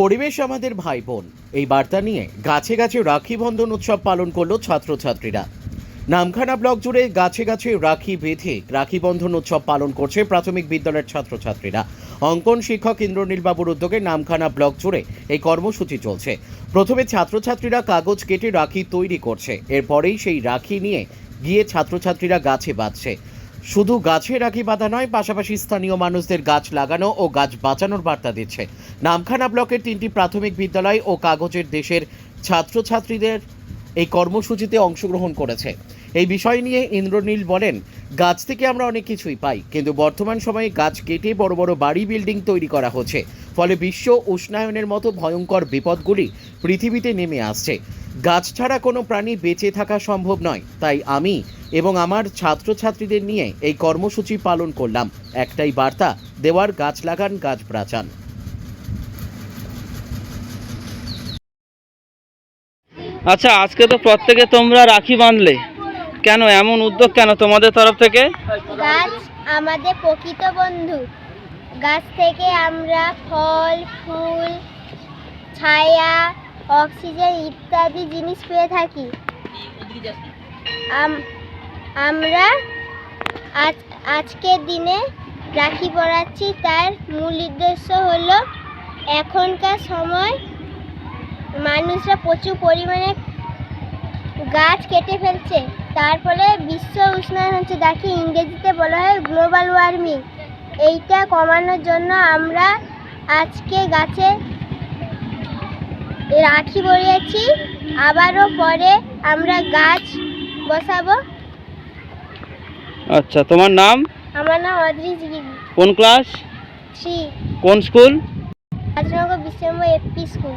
পরিবেশ আমাদের ভাই বোন এই বার্তা নিয়ে গাছে গাছে রাখি বন্ধন উৎসব পালন করল ছাত্রছাত্রীরা। নামখানা ব্লক জুড়ে গাছে গাছে রাখি বেঁধে রাখি বন্ধন উৎসব পালন করছে প্রাথমিক বিদ্যালয়ের ছাত্রছাত্রীরা। অঙ্কন শিক্ষক ইন্দ্রনীলবাবুর উদ্যোগে নামখানা ব্লক জুড়ে এই কর্মসূচি চলছে। প্রথমে ছাত্রছাত্রীরা কাগজ কেটে রাখি তৈরি করছে। এরপরেই সেই রাখি নিয়ে গিয়ে ছাত্রছাত্রীরা গাছে বাঁধছে। শুধু গাছে রাখি বাঁধা নয়, পাশাপাশি স্থানীয় মানুষদের গাছ লাগানো ও গাছ বাঁচানোর বার্তা দিচ্ছে। নামখানা ব্লকের তিনটি প্রাথমিক বিদ্যালয় ও কাগজের দেশের ছাত্রছাত্রীদের এই কর্মসূচিতে অংশগ্রহণ করেছে। এই বিষয় নিয়ে ইন্দ্রনীল বলেন, গাছ থেকে আমরা অনেক কিছুই পাই, কিন্তু বর্তমান সময়ে গাছ কেটে বড় বড় বাড়ি বিল্ডিং তৈরি করা হচ্ছে। ফলে বিশ্ব উষ্ণায়নের মতো ভয়ঙ্কর বিপদগুলি পৃথিবীতে নেমে আসছে। গাছ ছাড়া কোনো প্রাণী বেঁচে থাকা সম্ভব নয়। তাই আমি এবং আমার ছাত্রছাত্রীদের নিয়ে এই কর্মসূচি পালন করলাম। একটাই বার্তা দেওয়ার গাছ লাগান গাছ বাঁচান। আচ্ছা আজকে তো প্রত্যেকে তোমরা রাখি বাঁধলে। কেন এমন উদ্যোগ কেন তোমাদের তরফ থেকে? গাছ আমাদের প্রকৃত বন্ধু। গাছ থেকে আমরা ফল ফুল ছায়া অক্সিজেন ইত্যাদি জিনিস পেয়ে থাকি। আম- আমরা আজ আজকের দিনে রাখি পড়াচ্ছি। তার মূল উদ্দেশ্য হলো, এখনকার সময় মানুষরা প্রচুর পরিমাণে গাছ কেটে ফেলছে। তার ফলে বিশ্ব উষ্ণায়ন হচ্ছে। যাকে ইংরেজিতে বলা হয় গ্লোবাল ওয়ার্মিং এইটা কমানোর জন্য আমরা আজকে গাছে রাখি বলেছি আবারও পরে আমরা গাছ বসাবো। আচ্ছা তোমার নাম? আমার নাম অদ্রিজ গিরি কোন ক্লাস? থ্রি। কোন স্কুল? রাজনগর বিশ্বম্ব এপি স্কুল।